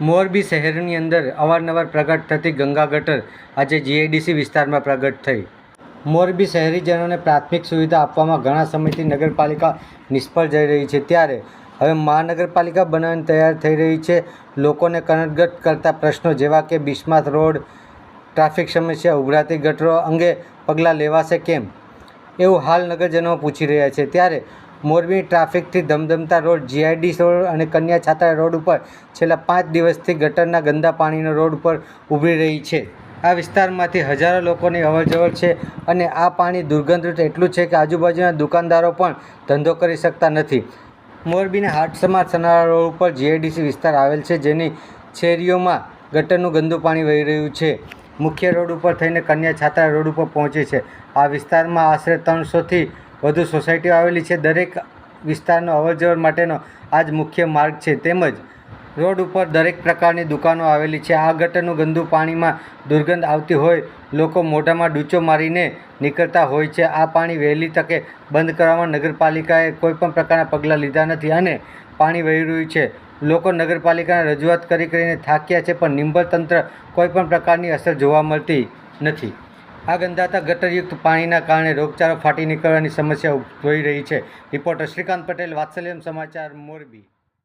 મોરબી શહેરની અંદર અવારનવાર પ્રગટ થતી ગંગા ગટર આજે જીઆઈડીસી વિસ્તારમાં પ્રગટ થઈ. મોરબી શહેરીજનોને પ્રાથમિક સુવિધા આપવામાં ઘણા સમયથી નગરપાલિકા નિષ્ફળ જઈ રહી છે. ત્યારે હવે મહાનગરપાલિકા બનાવવાની તૈયાર થઈ રહી છે. લોકોને કનટગટ કરતા પ્રશ્નો જેવા કે બિસ્માત રોડ, ટ્રાફિક સમસ્યા, ઉભરાતી ગટરો અંગે પગલાં લેવાશે કેમ? એવું હાલ નગરજનો પૂછી રહ્યા છે. ત્યારે મોરબી ટ્રાફિકથી ધમધમતા રોડ જીઆઈડી રોડ અને કન્યા છાત્રા રોડ ઉપર છેલ્લા પાંચ દિવસથી ગટરના ગંદા પાણીનો રોડ ઉપર ઊભી રહી છે. આ વિસ્તારમાંથી હજારો લોકોની અવરજવર છે અને આ પાણી દુર્ગંધ એટલું છે કે આજુબાજુના દુકાનદારો પણ ધંધો કરી શકતા નથી. મોરબીના હાટ સમાજ સનારા રોડ ઉપર જીઆઈડીસી વિસ્તાર આવેલ છે, જેની શેરીઓમાં ગટરનું ગંદુ પાણી વહી રહ્યું છે. મુખ્ય રોડ ઉપર થઈને કન્યા છાત્રા રોડ ઉપર પહોંચે છે. આ વિસ્તારમાં આશરે ત્રણસોથી વધુ સોસાયટીઓ આવેલી છે. દરેક વિસ્તારનો અવરજવર માટેનો આ જ મુખ્ય માર્ગ છે. તેમજ રોડ ઉપર દરેક પ્રકારની દુકાનો આવેલી છે. આ ગટરનું ગંદુ પાણીમાં દુર્ગંધ આવતી હોય, લોકો મોઢામાં ડૂચો મારીને નીકળતા હોય છે. આ પાણી વહેલી તકે બંધ કરવામાં નગરપાલિકાએ કોઈપણ પ્રકારના પગલાં લીધા નથી અને પાણી વહી રહ્યું છે. લોકો નગરપાલિકાને રજૂઆત કરી કરીને થાક્યા છે, પણ નિંબળ તંત્ર કોઈપણ પ્રકારની અસર જોવા મળતી નથી. આ ગંદાતા ગટરયુક્ત પાણીના કારણે રોગચાળો ફાટી નીકળવાની સમસ્યા ઉદ્ભવી રહી છે. રિપોર્ટર શ્રીકાંત પટેલ, વાત્સલ્યમ સમાચાર મોરબી.